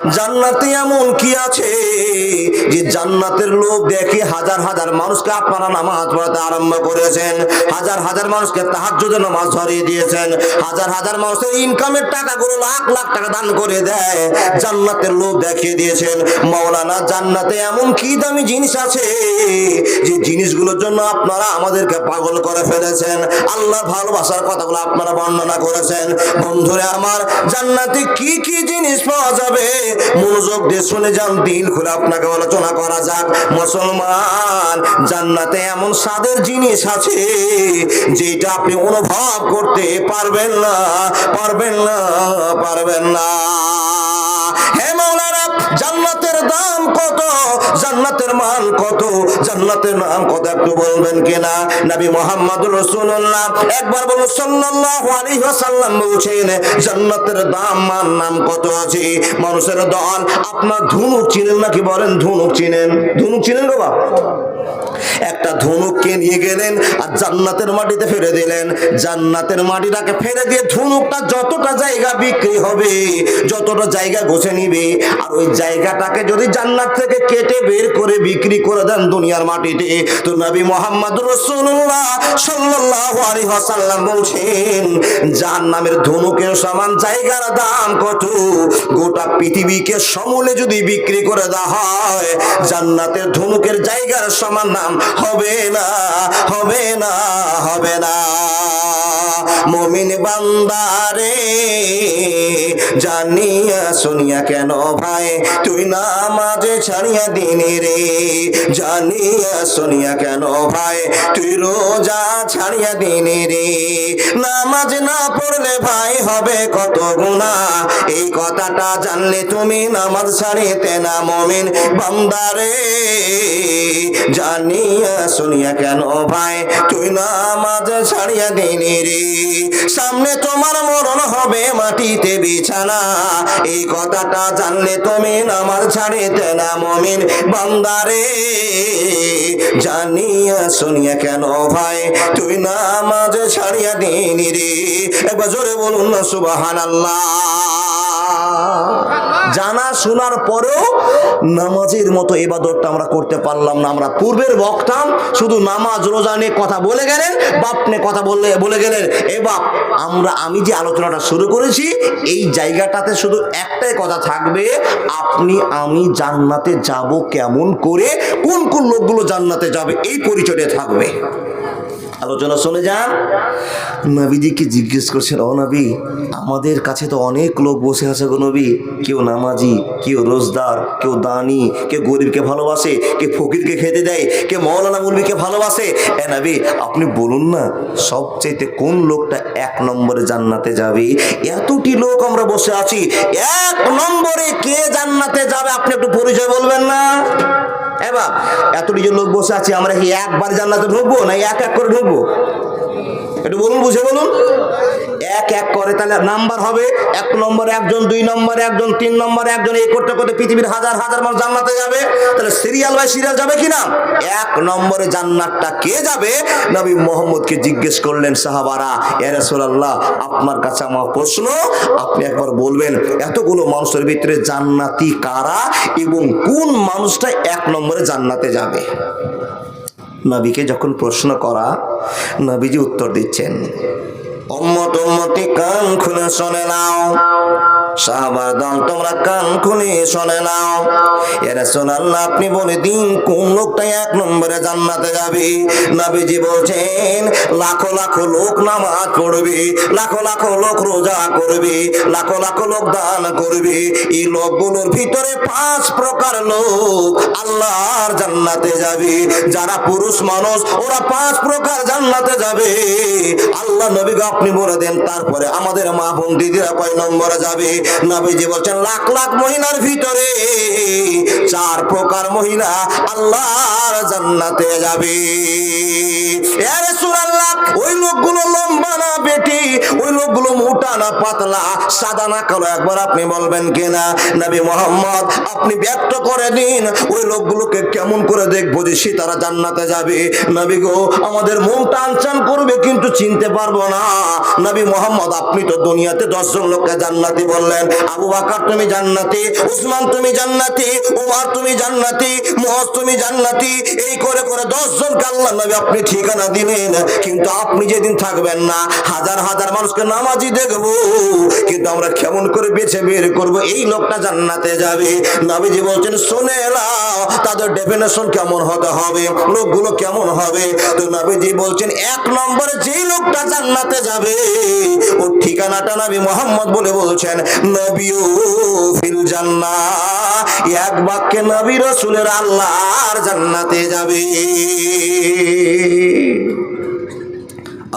জান্নাতে এমন কি আছে যে জান্নাতের লোক দেখে হাজার হাজার মানুষকে আপনারা নামাজ পড়াতে আরম্ভ করেছেন, হাজার হাজার মানুষকে তাহাজ্জুদে নামাজ ধরিয়ে দিয়েছেন, হাজার হাজার মানুষের ইনকামের টাকাগুলো লাখ লাখ টাকা দান করে দেয়, জান্নাতের লোক দেখিয়ে দিয়েছেন। মাওলানা, জান্নাতে এমন কি দামি জিনিস আছে যে জিনিসগুলোর জন্য আপনারা আমাদেরকে পাগল করে ফেলেছেন আল্লাহ ভালোবাসার কথাগুলো আপনারা বর্ণনা করেছেন। বন্ধুরে আমার, জান্নাতে কি কি জিনিস পাওয়া যাবে? মনোযোগ দিয়ে শুনে যান, দিন খুলে আপনাকে আলোচনা করা যাক। মুসলমান, জান্নাতে এমন স্বাদের জিনিস আছে যেটা আপনি অনুভব করতে পারবেন না পারবেন না পারবেন না। হে মাওলানা, জান্নাতের কত জান্নাতের মান কত? জান্নাতের নাম কত একটু বলবেন কিনা? নবী মোহাম্মদ রসুল্লাহ একবার বলো সাল্লাল্লাহু আলাইহি ওয়াসাল্লাম বলছেন, জান্নাতের দাম মান নাম কত আছে? মানুষের দল, আপনার ধুনুক চিনেন নাকি বলেন ধুনুক চিনেন? ধুনুক চিনেন বাপ। একটা ধনুককে নিয়ে গেলেন আর জান্নাতের মাটিতে ফেলে দিলেন। জান্নাতের মাটিটাকে ফেলে দিয়ে ধনুকটা যতটা জায়গা বিক্রি হবে, যতটা জায়গা গোছে নিবে, আর ওই জায়গাটাকে যদি জান্নাত থেকে কেটে বের করে বিক্রি করে দেন দুনিয়ার মাটিতে, তো নবী মোহাম্মদ রসুল্লাহ সাল্লাল্লাহু আলাইহি ওয়াসাল্লাম বলছেন জাহান্নামের ধনুকের সমান জায়গার দাম কত? গোটা পৃথিবীকে সমূলে যদি বিক্রি করে দেওয়া হয়, জান্নাতের ধনুকের জায়গার সমান নাম হবে না হবে না হবে না। মমিন বান্দারে, জানিয়া শুনিয়া কেন ভাই, তুই নামাজে ছাড়িয়া দিনে রে। জানিয়া শুনিয়া কেন ভাই, তুই রোজা ছাড়িয়া দিনে রে। নামাজ না পড়লে ভাই হবে কত গুণা এই কথাটা জানলে তুমি নামাজ ছাড়িতে না, মমিন বান্দারে। জানিয়া শুনিয়া কেন ভাই, তুই নামাজ ছাড়িয়া দিনি রে। সামনে তোমার মরণ হবে মাটিতে বিছানা। এই কথাটা জানলে তুমি নামাজ ছাড়িতে না, মমিন বান্দারে। জানিয়া শুনিয়া কেন ভাই, তুই নামাজ ছাড়িয়া দিনি রে। একবার জোরে বলুন না সুবাহান জানা শোনার পরেও নামাজের মতো এবাদতটা আমরা করতে পারলাম না। আমরা পূর্বের বক্তাম শুধু নামাজ, রোজা নিয়ে কথা বলে গেলেন, বাপ নিয়ে কথা বললে, বলে গেলেন, এ বাপ, আমরা আমি যে আলোচনাটা শুরু করেছি, এই জায়গাটাতে শুধু একটাই কথা থাকবে, আপনি, আমি জান্নাতে যাব কেমন করে, কোন কোন লোকগুলো জান্নাতে যাবে, এই পরিচয়টা থাকবে। আলোচনা শুনে যান নবীজিকে জিজ্ঞেস করছেন, ও নবী, আমাদের কাছে তো অনেক লোক বসে আছে গো নবী। কেউ নামাজি, কেউ রোজদার, কেউ দানি, কেউ গরিবকে ভালোবাসে, কেউ ফকিরকে খেতে দেয়, কেউ মৌলানা মুলবিকে ভালোবাসে। এ নবী, আপনি বলুন না সবচেয়ে কোন লোকটা এক নম্বরে জান্নাতে যাবে? এতটি লোক আমরা বসে আছি, এক নম্বরে কে জান্নাতে যাবে? আপনি একটু পরিচয় বলবেন না। এবার এতটি লোক বসে আছে, আমরা কি একবার জান্নাতে ঢুকবো না এক এক করে ঢুকবো? একটু বলুন, বুঝে বলুন। এক এক করে তাহলে নাম্বার হবে, এক নম্বরে একজন, দুই নম্বরে একজন, তিন নম্বরে একজন, এই করতে করতে পৃথিবীর হাজার হাজার মানুষ জান্নাতে যাবে। তাহলে সিরিয়াল বাই সিরিয়াল যাবে কি না? এক নম্বরে জান্নাতটা কে যাবে? নবী মোহাম্মদকে জিজ্ঞেস করলেন, সাহাবারা, এ রাসূলুল্লাহ, আপনার কাছে আমার প্রশ্ন, আপনি একবার বলবেন, এতগুলো মানুষের ভিতরে জান্নাতি কারা এবং কোন মানুষটা এক নম্বরে জান্নাতে যাবে? নবীকে যখন প্রশ্ন করা, নবীজি উত্তর দিচ্ছেন কান খুলে শুনে নাও। সাহাবার দল, তোমরা কান খুলে শুনে নাও। সোনাল্লাহ আপনি বলে দিন, কোন লোকটা এক নম্বরে জান্নাতে যাবে? নবীজি বলছেন, লাখো লাখো লোক নামাজ পড়বে, লাখো লাখো লোক রোজা করবে, লাখো লাখো লোক দান করবে। এই লোকগুলোর ভিতরে পাঁচ প্রকার লোক আল্লাহর জান্নাতে যাবে। যারা পুরুষ মানুষ, ওরা পাঁচ প্রকার জান্নাতে যাবে। আল্লাহ নবীকে আপনি বলে দেন, তারপরে আমাদের মা বোন দিদিরা কয় নম্বরে যাবে? নবীজি বলছেন, লাখ লাখ মহিলার ভিতরে চার প্রকার মহিলা আল্লাহর জান্নাতে যাবে। ওই লোকগুলো লম্বা না বেটি, ওই লোকগুলো মোটা না পাতলা, সাদা না কালো, একবার আপনি বলবেন কিনা? নবী মোহাম্মদ, আপনি ব্যক্ত করে দিন, ওই লোকগুলোকে কেমন করে দেখব যে সে তারা জান্নাতে যাবে? নবী গো, আমাদের মন টান চান করবে কিন্তু চিনতে পারব না। নবী মোহাম্মদ, আপনি তো দুনিয়াতে দশজন লোককে জান্নাতি বললেন। আবু বাকার, তুমি জান্নাতি। উসমান, তুমি জান্নাতি। উমার, তুমি জান্নাতি। মুয়াজ তুমি জান্নাতি। এই করে করে দশ জনকে আল্লাহ নবী আপনি ঠিকানা দিলেন। কিন্তু আপনি যেদিন থাকবেন না, হাজার হাজার মানুষকে নামাজি দেখব। কিন্তু আমরা কেমন করে বেছে বের করব? এই লোকটা জান্নাতে যাবে। নবীজি বলছেন, শোনে তাদের ডেফিনেশন কেমন হতে হবে? লোকগুলো কেমন হবে? তো নবীজি বলছেন, এক নম্বরে যেই লোকটা জান্নাতে যাবে, ওর ঠিকানাটা নবী মোহাম্মদ বলে বলছেন, নবীও ফিল জান্না এক বাক্যে নবী রসুলের আল্লাহর জান্নাতে যাবে।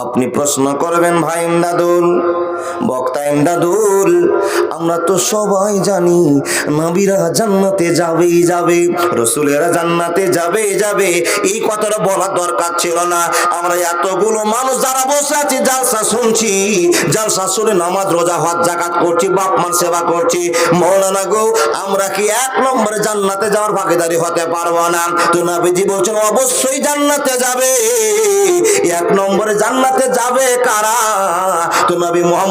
আপনি প্রশ্ন করবেন, ভাই ইমদাদুল। বক্তা ইমদাদুল আমরা তো সবাই জানি নবীরা জান্নাতে যাবেই যাবে, রসুলেরা জান্নাতে যাবে যাবে। এই কথাটা বলার দরকার ছিল না। আমরা এতগুলো মানুষ যারা বসে আছি, জালসা শুনছি। জালসা শুনে নামাজ, রোজা, হজ জাকাত করছি, বাপ মার সেবা করছি। মৌলানা গো, আমরা কি এক নম্বরে জান্নাতে যাওয়ার ভাগিদারি হতে পারব না? তো নবীজি বলছেন, অবশ্যই জান্নাতে যাবে। এক নম্বরে জান্নাতে যাবে কারা? তো নবী মোহাম্মদ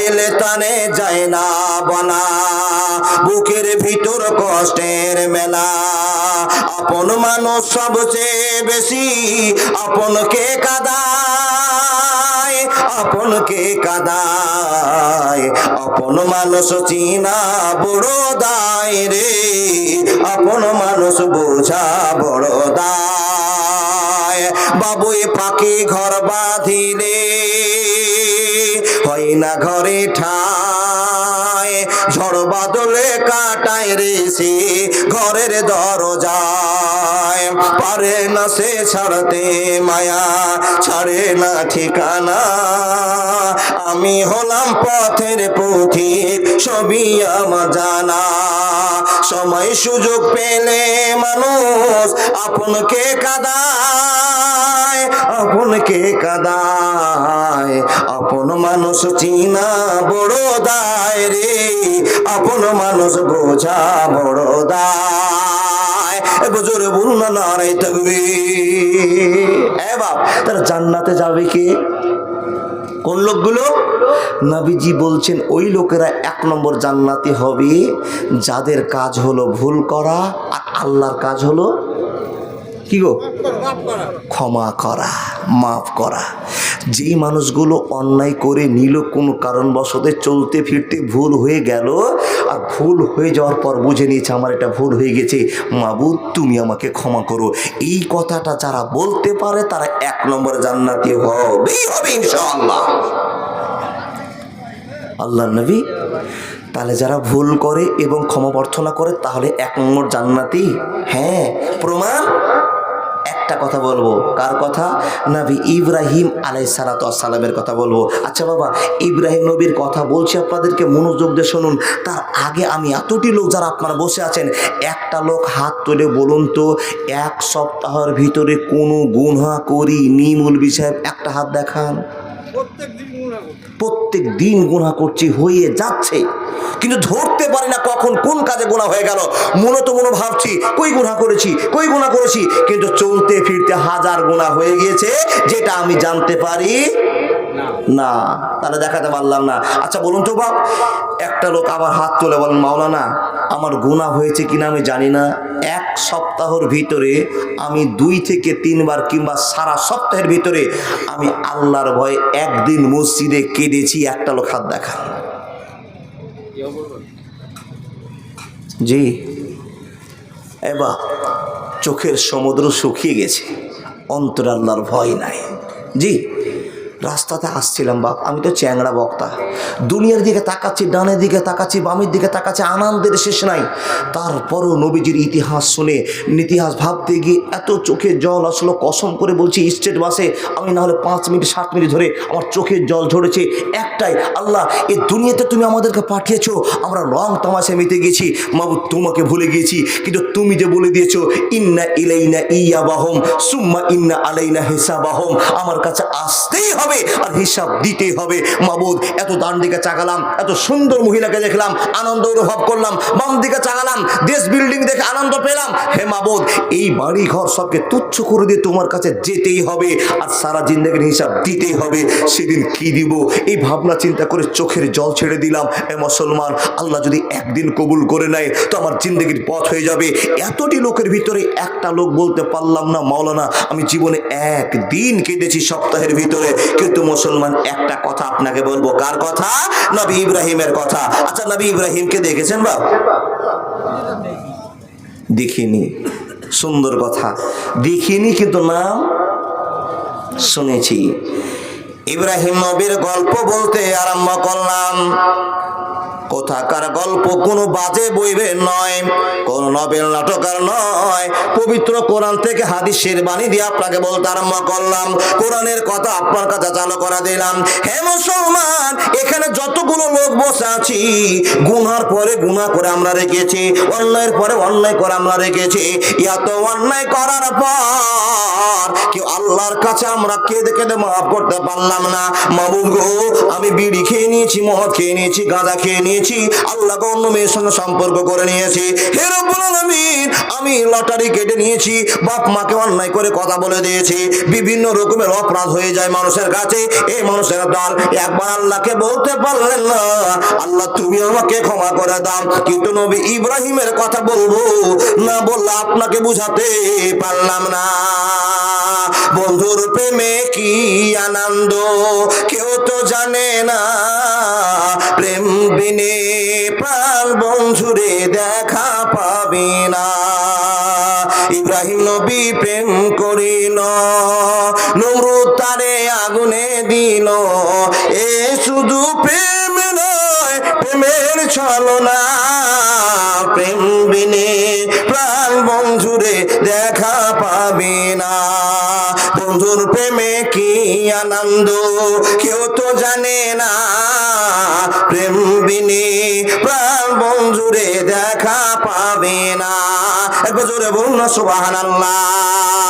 চাইলে তানে যায় না বনা বুকের ভিতর কষ্টের মেলা। আপন মানুষ সবচেয়ে বেশি আপনকে কাদায়? আপনকে কাদায়? আপন মানুষ চিনা বড় দায় রে। আপন মানুষ বোঝা বড় দায়। বাবুই পাখি ঘর বাঁধিলে হয় না ঘরে ঠায়। ঝড় বাদলে কাটায় রে সে ঘরের দরজায়। পারে না সে ছাড়তে মায়া, ছাড়ে না ঠিকানা। আমি হলাম পথের পথিক সবই আমার জানা। সময় সুযোগ পেলে মানুষ আপনকে কাদায় আপনকে কাদায়? আপন মানুষ চিনা বড় দায় রে। আপন মানুষ বোঝা বড় দায়। এ বুজুরে বলুন না নারাই থাকবে এ বাপ, তারা জান্নাতে যাবে কে? কোন লোকগুলো? নবীজি বলছেন, ওই লোকেরা এক নম্বর জান্নাতি হবে। যাদের কাজ হলো ভুল করা আর আল্লাহর কাজ হলো কি গো? ক্ষমা করা, মাফ করা। যেই মানুষগুলো অন্যায় করে নিল কোনো কারণবশত চলতে ফিরতে ভুল হয়ে গেল আর ভুল হয়ে যাওয়ার পর বুঝে নিয়েছে, আমার এটা ভুল হয়ে গেছে। মাবুদ, তুমি আমাকে ক্ষমা করো। এই কথাটা যারা বলতে পারে, তারা এক নম্বর জান্নাতি হবে আল্লাহ নবী, তাহলে যারা ভুল করে এবং ক্ষমা প্রার্থনা করে, তাহলে এক নম্বর জান্নাতি? হ্যাঁ প্রমাণ? একটা কথা বলব। কার কথা? নবী ইব্রাহিম আলাই সালামের কথা বলব। আচ্ছা বাবা ইব্রাহিম নবীর কথা বলছি আপনাদেরকে মনোযোগ দিয়ে শুনুন। তার আগে আমি এতটি লোক যারা আপনারা বসে আছেন একটা লোক হাত তুলে বলুন তো এক সপ্তাহের ভিতরে কোনো গুনহা করি নিমুল বিষয় একটা হাত দেখান। প্রত্যেক দিন গুণা করছি হয়ে যাচ্ছে। কিন্তু ধরতে পারি না কখন কোন কাজে গোনা হয়ে গেল। মনে তো মনে ভাবছি কই গুণা করেছি কই গুণা করেছি? কিন্তু চলতে ফিরতে হাজার গুণা হয়ে গিয়েছে যেটা আমি জানতে পারি না। তাহলে দেখাতে পারলাম না। আচ্ছা বলুন তো বাপ একটা লোক আবার হাত তুলে বলেন মাওলানা আমার গুণা হয়েছে কিনা আমি জানি না। এক সপ্তাহের ভিতরে আমি দুই থেকে তিনবার কিংবা সারা সপ্তাহের ভিতরে আমি আল্লাহর ভয়ে একদিন মসজিদে কেঁদেছি একটা লোক হাত দেখা জি। এবার চোখের সমুদ্র শুকিয়ে গেছে। অন্তর আল্লাহর ভয় নাই। জি। রাস্তাতে আসছিলাম, বাপ। আমি তো চ্যাংড়া বক্তা। দুনিয়ার দিকে তাকাচ্ছি, ডানের দিকে তাকাচ্ছি, বামের দিকে তাকাচ্ছি, আনন্দের শেষ নাই। তারপরও নবীজির ইতিহাস শুনে, ইতিহাস ভাবতে গিয়ে এত চোখের জল আসলো, কসম করে বলছি, স্টেট বাসে আমি না হলে পাঁচ মিনিট, সাত মিনিট ধরে আমার চোখের জল ঝরেছে। একটাই, আল্লাহ এই দুনিয়াতে তুমি আমাদেরকে পাঠিয়েছো, আমরা রং তামাশে মেতে গেছি। মাবু, তোমাকে ভুলে গিয়েছি, কিন্তু তুমি যে বলে দিয়েছ, ইন্না ইলাইনা ইয়া বাহম সুম্মা ইন্না আলাইনা হিসাবাহম আমার কাছে আসতেই হবে। আর হিসাব দিতেই হবে। মাবুদ, এত ডান দিকে চাকালাম এত সুন্দর মহিলাকে দেখলাম, আনন্দ অনুভব করলাম, বাম দিকে চাকালাম দেশ বিল্ডিং দেখে আনন্দ পেলাম। হে মাবুদ, এই বাড়ি ঘর সবকে তুচ্ছ করে দিয়ে তোমার কাছে যেতেই হবে, আর সারা জিন্দগির হিসাব দিতেই হবে। সেদিন কি দিব? এই ভাবনা চিন্তা করে চোখের জল ছেড়ে দিলাম। এ মুসলমান, আল্লাহ যদি একদিন কবুল করে নেয়, তো আমার জিন্দগির পথ হয়ে যাবে। এতটি লোকের ভিতরে একটা লোক বলতে পারলাম না, মাওলানা, আমি জীবনে একদিন কেঁদেছি সপ্তাহের ভিতরে। কিন্তু মুসলমান, একটা কথা আপনাকে বলব, কার কথা? নবী ইব্রাহিমের কথা। আচ্ছা নবী ইব্রাহিমকে দেখেছেন বা? দেখিনি। সুন্দর কথা। দেখিনি কিন্তু নাম শুনেছি। ইব্রাহিম নবীর গল্প বলতে আরম্ভ করলাম। কোথাকার গল্প কোনো বাজে বইবে নয়, কোন নবেল নাটকার নয়। পবিত্র কোরআন থেকে হাদিসের বাণী দিয়ে আপনাকে বলতে আরম্ভ করলাম। কোরআনের কথা আপনার কাছে চালু করা দিলাম। হে মুসলমান, এখানে যতগুলো লোক বসে আছি, গুনার পরে গুনাহ করে আমরা রেখেছি, অন্যায়ের পরে অন্যায় করে আমরা রেখেছি। এত অন্যায় করার পর কেউ আল্লাহর কাছে আমরা কেঁদে কেঁদে মাফ করতে পারলাম না। মাবুদ গো, আমি বিড়ি খেয়ে নিয়েছি মদ খেয়ে নিয়েছি গাঁজা খেয়ে নিয়েছি আল্লাহকে অন্য মেয়ের সঙ্গে সম্পর্ক করে নিয়েছি। হে রব্বুল আমি লটারি কেটে নিয়েছি, বাপ মাকে অন্যায় করে কথা বলে দিয়েছি। বিভিন্ন রকমের অপরাধ হয়ে যায় মানুষের কাছে। এই মানুষের দ্বার একবার আল্লাহকে বলতে পারলেন না। আল্লাহ, তুমি আমাকে ক্ষমা করে দাও। কিন্তু নবী ইব্রাহিমের কথা বলব, না বললে আপনাকে বুঝাতে পারলাম না। বন্ধুর প্রেমে কি আনন্দ? কেউ তো জানে না। প্রেম বিনে প্রাণ বন্ধুরে দেখা পাবি না। ইব্রাহিম নবী প্রেম করিল নমরুদ তারে আগুনে দিল। এ শুধু প্রেম নয়, প্রেমের ছলনা। প্রেম বিনে প্রাণ বন্ধুরে দেখা পাবে না। বন্ধুর প্রেমে কি আনন্দ? কেউ তো জানে না। প্রেম বিনে প্রাণ বন্ধুরে দেখা পাবে না। একবার জোরে বলুন সুবাহ সুবহানাল্লাহ।